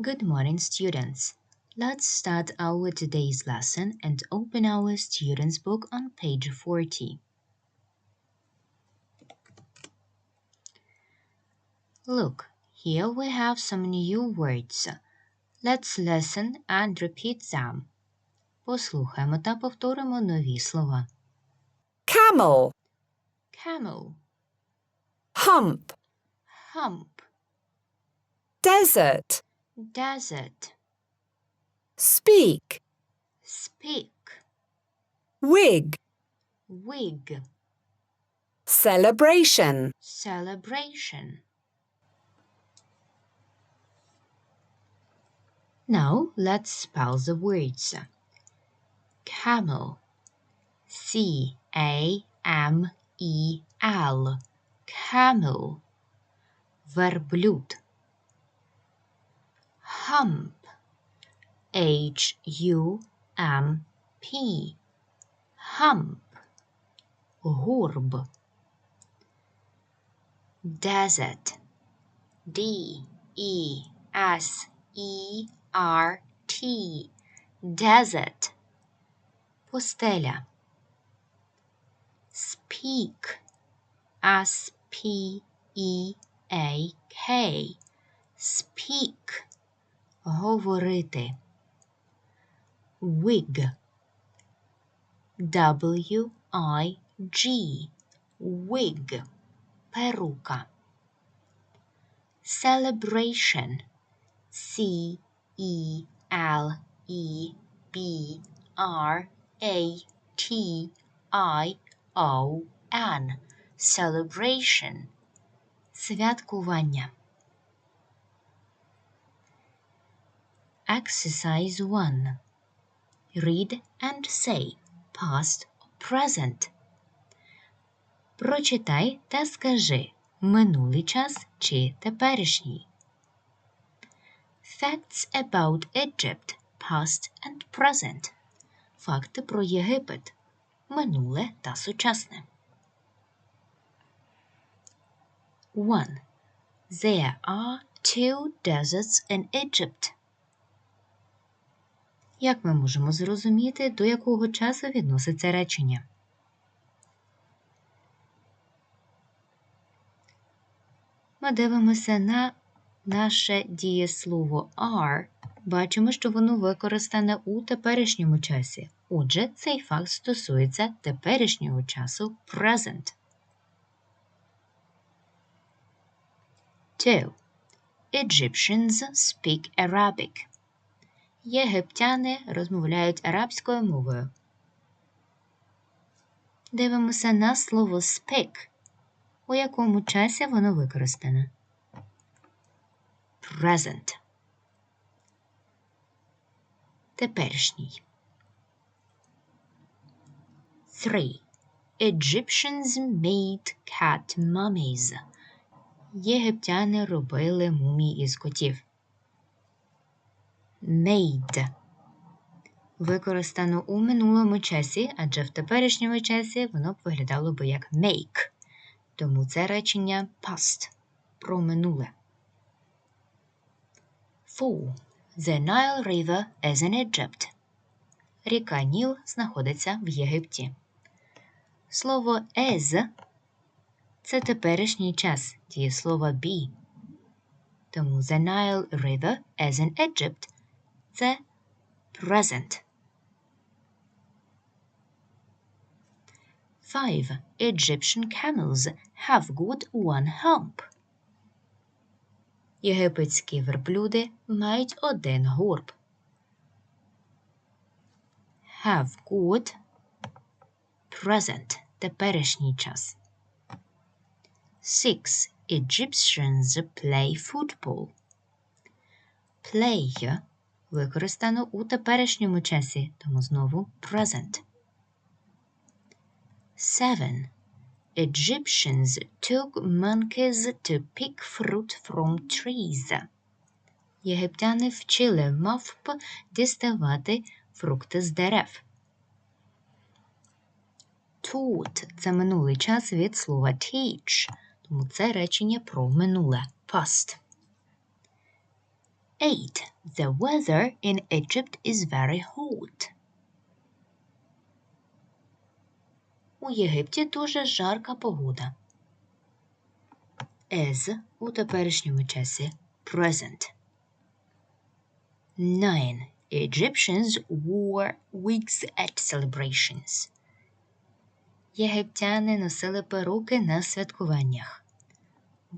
Good morning, students. Let's start our today's lesson and open our students' book on page 40. Look, here we have some new words. Let's listen and repeat them. Послухаємо та повторимо нові слова. camel, Camel, hump, hump, desert, desert. Speak. Speak. Wig. Wig. Celebration. Celebration. Now let's spell the words. Camel. C A M E L. Camel. Verblut Hump. H U M P. Hump. Гурб. Desert. D E S E R T. Desert. Пустеля. Speak. S P E A K. Speak. Говорити. Wig. W I G. Wig. Перука. Celebration. C E L E B R A T I O N. Celebration. Святкування. Exercise 1. Read and say past or present. Прочитай та скажи минулий час чи теперішній. Facts about Egypt past and present. Факти про Єгипет. Минуле та сучасне. 1. There are two deserts in Egypt. Як ми можемо зрозуміти, до якого часу відноситься речення? Ми дивимося на наше дієслово are. Бачимо, що воно використане у теперішньому часі. Отже, цей факт стосується теперішнього часу present. 2. Egyptians speak Arabic. Єгиптяни розмовляють арабською мовою. Дивимося на слово speak. У якому часі воно використане? Present. Теперішній. 3. Egyptians made cat mummies. Єгиптяни робили мумії із котів. Made. Використано у минулому часі, адже в теперішньому часі воно б виглядало би як make. Тому це речення past про минуле. 4. The Nile River is in Egypt. Ріка Ніл знаходиться в Єгипті. Слово is це теперішній час дієслова be. Тому The Nile River is in Egypt це present. 5. Egyptian camels have got one hump. Єгипетські верблюди мають один горб. Have got present теперішній час. 6. Egyptians play football. Play використано у теперішньому часі, тому знову present. 7. Egyptians took monkeys to pick fruit from trees. Єгиптяни вчили мавп діставати фрукти з дерев. Taught – це минулий час від слова teach, тому це речення про минуле past. 8. The weather in Egypt is very hot. У Єгипті дуже жарка погода. Is у теперішньому часі present. 9. Egyptians wore wigs at celebrations. Єгиптяни носили перуки на святкуваннях.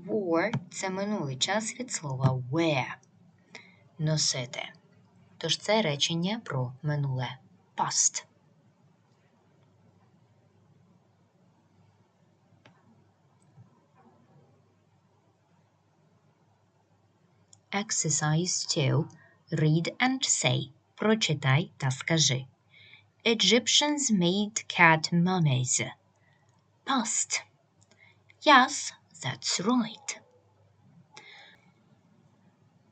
Wore – це минулий час від слова wear – носити. Тож це речення про минуле past. Exercise 2. Read and say. Прочитай та скажи. Egyptians made cat mummies. Past. Yes, that's right.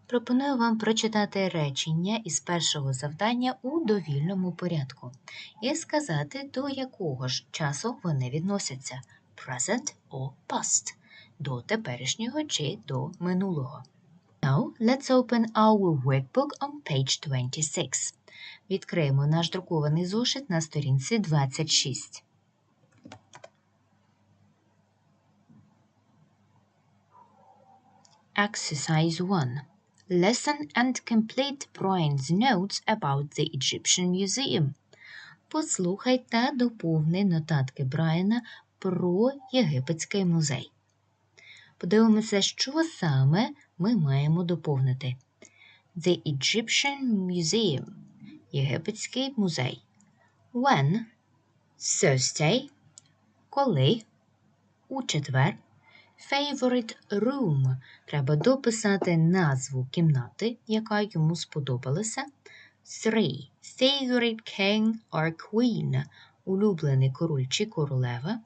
Пропоную вам прочитати речення із першого завдання у довільному порядку і сказати, до якого ж часу вони відносяться present or past, до теперішнього чи до минулого. Now, let's open our workbook on page 26. Відкриємо наш друкований зошит на сторінці 26. Exercise 1. Listen and complete Brian's notes about the Egyptian Museum. Послухай та доповни нотатки Брайана про Єгипетський музей. Подивимося, що саме ми маємо доповнити. The Egyptian Museum – Єгипетський музей. When – Thursday – коли – у четвер. Favorite room – треба дописати назву кімнати, яка йому сподобалася. Three – Favorite king or queen – улюблений король чи королева.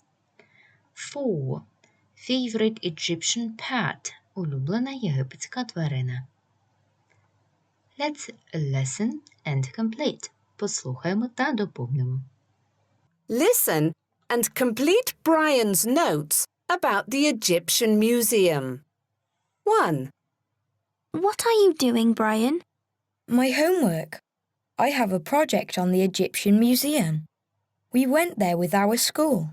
Four – Favorite Egyptian pet – улюблена єгипетська тварина. Let's listen and complete. Послухаємо та доповнимо. Listen and complete Brian's notes about the Egyptian Museum. 1. What are you doing, Brian? My homework. I have a project on the Egyptian Museum. We went there with our school.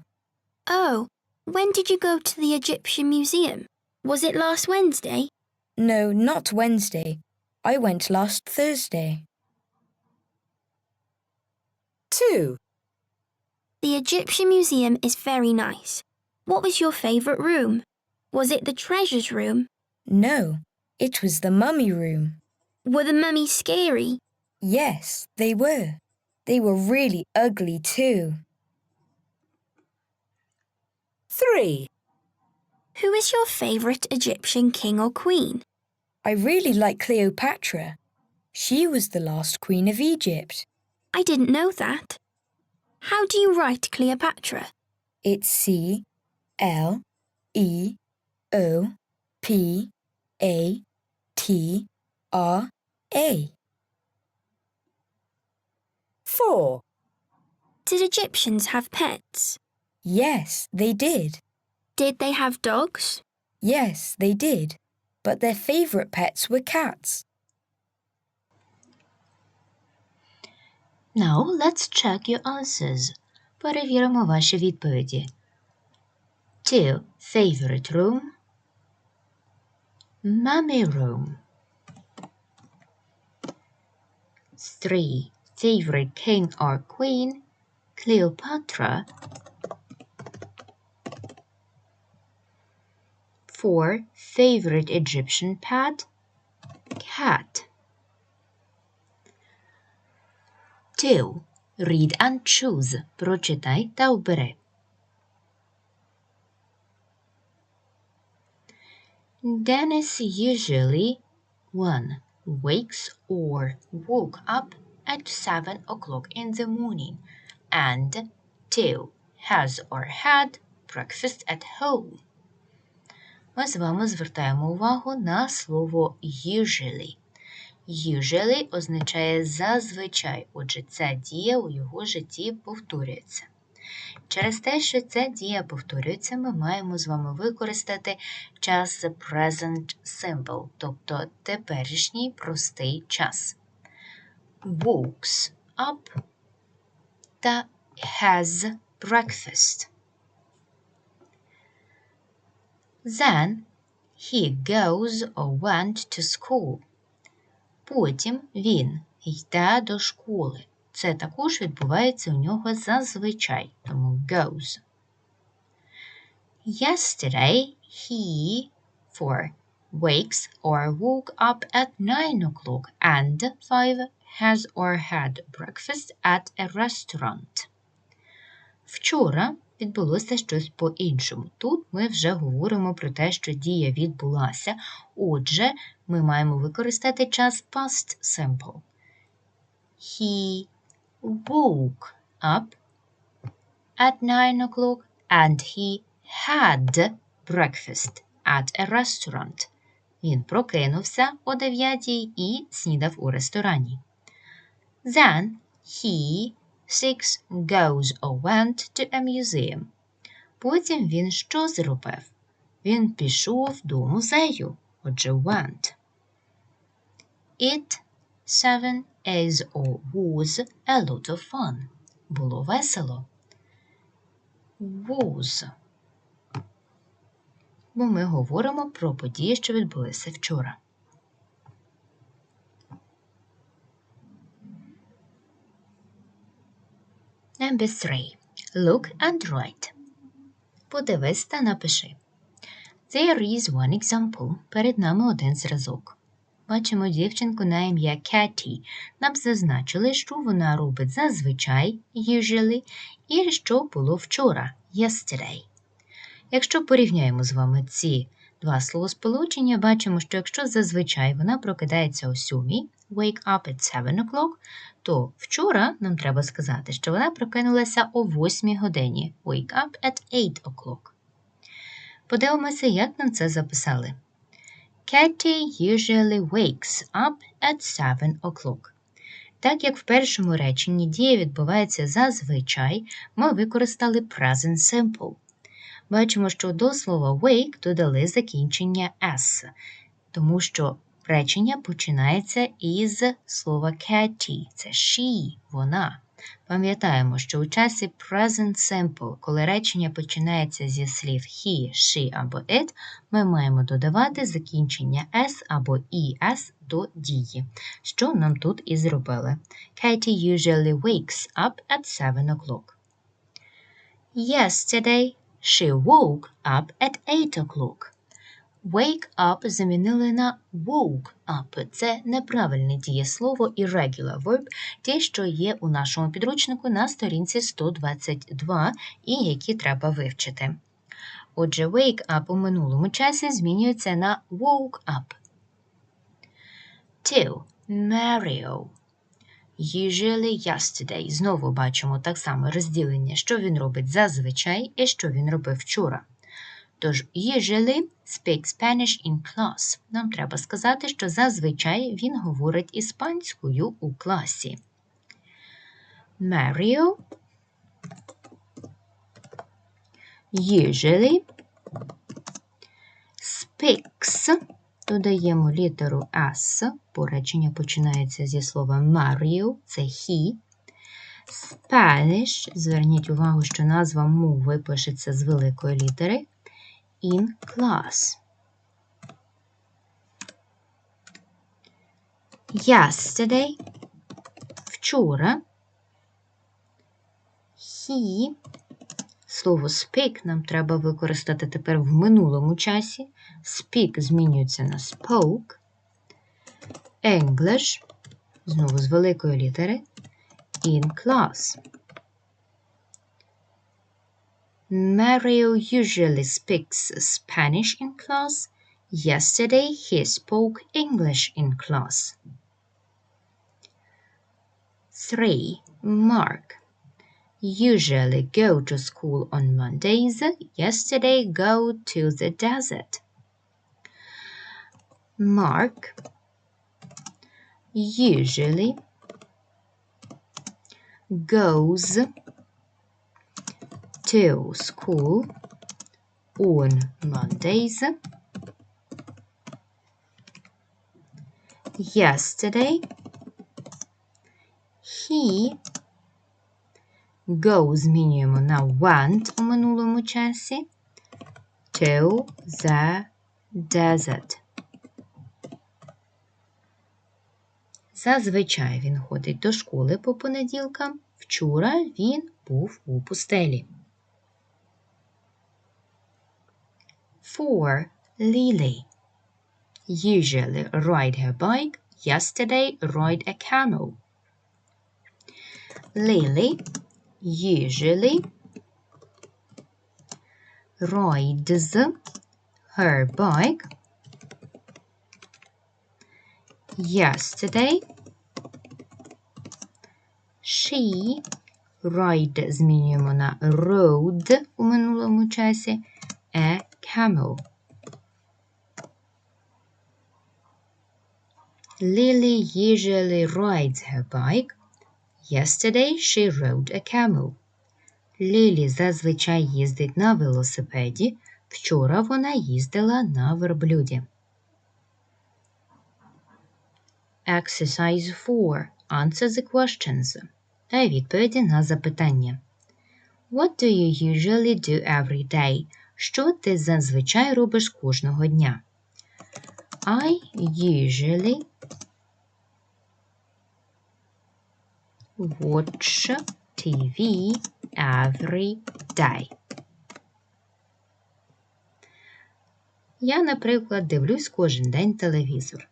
Oh, when did you go to the Egyptian Museum? Was it last Wednesday? No, not Wednesday. I went last Thursday. 2. The Egyptian Museum is very nice. What was your favourite room? Was it the treasures room? No, it was the mummy room. Were the mummies scary? Yes, they were. They were really ugly too. 3. Who is your favourite Egyptian king or queen? I really like Cleopatra. She was the last queen of Egypt. I didn't know that. How do you write Cleopatra? It's C L E O P A T R A. 4. Did Egyptians have pets? Yes, they did. Did they have dogs? Yes, they did. But their favourite pets were cats. Now let's check your answers. Перевіримо ваші відповіді. 2. Favorite room. Mummy room. 3. Favorite king or queen. Cleopatra. 4. Favorite Egyptian pet. Cat. 2. Read and choose. Прочитай та обери. Dennis usually 1. Wakes or woke up at 7 o'clock in the morning and 2. Has or had breakfast at home. Ми з вами звертаємо увагу на слово usually. Usually означає зазвичай, отже, ця дія у його житті повторюється. Через те, що ця дія повторюється, ми маємо з вами використати час present simple, тобто теперішній простий час. Walks up та has breakfast. Then he goes or went to school. Потім він йде до школи. Це також відбувається у нього зазвичай, тому goes. Yesterday he for wakes or woke up at 9 o'clock and 5 has or had breakfast at a restaurant. Вчора відбулося щось по-іншому. Тут ми вже говоримо про те, що дія відбулася. Отже, ми маємо використати час past simple. He woke up at 9 o'clock and he had breakfast at a restaurant. Він прокинувся о 9 і снідав у ресторані. Then he six goes or went to a museum. Потім він що зробив? Він пішов до музею. Отже, went. It seven is or was a lot of fun. Було весело. Was. Бо ми говоримо про події, що відбулися вчора. Number three. Look and write. Подивись та напиши. There is one example. Перед нами один зразок. Бачимо дівчинку на ім'я Кеті. Нам зазначили, що вона робить зазвичай, usually, і що було вчора, yesterday. Якщо порівняємо з вами ці два словосполучення, бачимо, що якщо зазвичай вона прокидається о сьомій, wake up at 7 o'clock, то вчора нам треба сказати, що вона прокинулася о 8 годині, wake up at 8 o'clock. Подивимося, як нам це записали. Katie usually wakes up at 7 o'clock. Так як в першому реченні дія відбувається зазвичай, ми використали present simple. Бачимо, що до слова wake додали закінчення s, тому що речення починається із слова Katie. Це she, вона. Пам'ятаємо, що у часі present simple, коли речення починається зі слів he, she або it, ми маємо додавати закінчення s або es до дії, що нам тут і зробили. Katie usually wakes up at 7 o'clock. Yesterday she woke up at 8 o'clock. Wake up замінили на woke up. Це неправильне дієслово irregular verb, ті, що є у нашому підручнику на сторінці 122 і які треба вивчити. Отже, wake up у минулому часі змінюється на woke up. 2. Mario. Usually yesterday. Знову бачимо так само розділення, що він робить зазвичай і що він робив вчора. Тож, usually speak Spanish in class. Нам треба сказати, що зазвичай він говорить іспанською у класі. Mario usually speaks. Додаємо літеру S, бо речення починається зі слова Mario, це he. Spanish, зверніть увагу, що назва мови пишеться з великої літери in class. Yesterday вчора he слово speak нам треба використати тепер в минулому часі. Speak змінюється на spoke. English знову з великої літери in class. Mario usually speaks Spanish in class. Yesterday he spoke English in class. 3. Mark usually go to school on Mondays. Yesterday go to the desert. Mark usually goes to school on Mondays. Yesterday, he go змінюємо на went у минулому часі. To the desert. Зазвичай він ходить до школи по понеділкам. Вчора він був у пустелі. For Lily. Usually ride her bike. Yesterday ride a camel. Lily usually rides her bike. Yesterday she ride змінюємо на rode у минулому часі a camel. Lily usually rides her bike. Yesterday she rode a camel. Лілі зазвичай їздить на велосипеді. Вчора вона їздила на верблюді. Exercise 4. Answer the questions. Дай відповіді на запитання. What do you usually do every day? Що ти зазвичай робиш кожного дня? I usually watch TV every day. Я, наприклад, дивлюсь кожен день телевізор.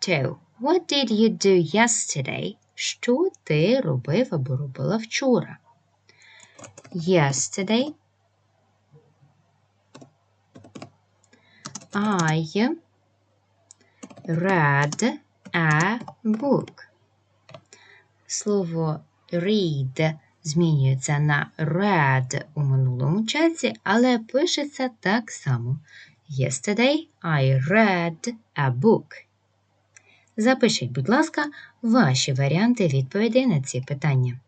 2. What did you do yesterday? Що ти робив або робила вчора? Yesterday I read a book. Слово read змінюється на read у минулому часі, але пишеться так само. Yesterday I read a book. Запишіть, будь ласка, ваші варіанти відповідей на ці питання.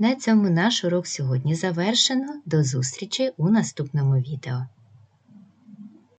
На цьому наш урок сьогодні завершено. До зустрічі у наступному відео.